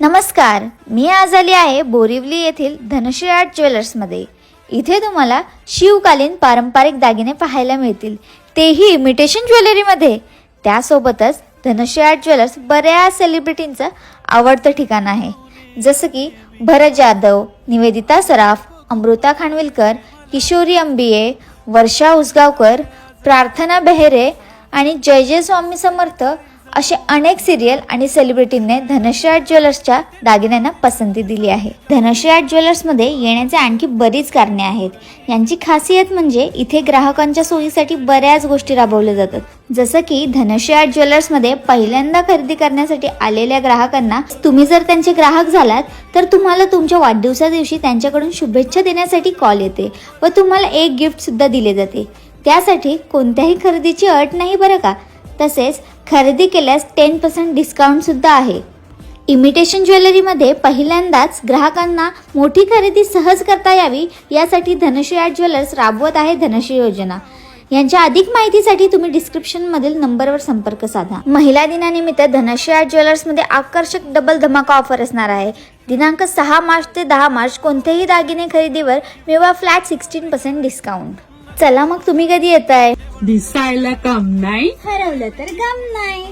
नमस्कार मी आज आली आहे बोरिवली येथील धनश्री आर्ट ज्वेलर्समध्ये इथे तुम्हाला शिवकालीन पारंपरिक दागिने पाहायला मिळतील. तेही इमिटेशन ज्वेलरीमध्ये त्यासोबतच धनश्री आर्ट ज्वेलर्स बऱ्याच सेलिब्रिटींचं आवडतं ठिकाण आहे. जसं की भरत जाधव निवेदिता सराफ अमृता खानविलकर किशोरी अंबिये वर्षा उसगावकर प्रार्थना बेहेरे आणि जय जय स्वामी समर्थ असे अनेक सिरियल आणि सेलिब्रिटींनी धनश्री आर्ट ज्वेलर्सच्या दागिन्यांना पसंती दिली आहे. धनश्री आर्ट ज्वेलर्समध्ये येण्याचे आणखी बरीच कारणे आहेत. यांची खासियत म्हणजे इथे ग्राहकांच्या सोयीसाठी बऱ्याच गोष्टी राबवल्या जातात. जसं की धनश्री आर्ट ज्वेलर्समध्ये पहिल्यांदा खरेदी करण्यासाठी आलेल्या ग्राहकांना तुम्ही जर त्यांचे ग्राहक झालात तर तुम्हाला तुमच्या वाढदिवसा दिवशी त्यांच्याकडून शुभेच्छा देण्यासाठी कॉल येते व तुम्हाला एक गिफ्ट सुद्धा दिले जाते. त्यासाठी कोणत्याही खरेदीची अट नाही बरं का? तसेच खरेदी केल्यास टेन पर्सेंट डिस्काउंटसुद्धा आहे. इमिटेशन ज्वेलरीमध्ये पहिल्यांदाच ग्राहकांना मोठी खरेदी सहज करता यावी यासाठी धनश्री आर्ट ज्वेलर्स राबवत आहे धनश्री योजना. यांच्या अधिक माहितीसाठी तुम्ही डिस्क्रिप्शनमधील नंबरवर संपर्क साधा. महिला दिनानिमित्त धनश्री आर्ट ज्वेलर्समध्ये आकर्षक डबल धमाका ऑफर असणार आहे. दिनांक सहा मार्च ते दहा मार्च कोणत्याही दागिने खरेदीवर मिळवा फ्लॅट सिक्स्टीन पर्सेंट डिस्काउंट चला मग तुम्ही कधी येत आहे दिसायला कम नाही. हरवलं तर गम नाही.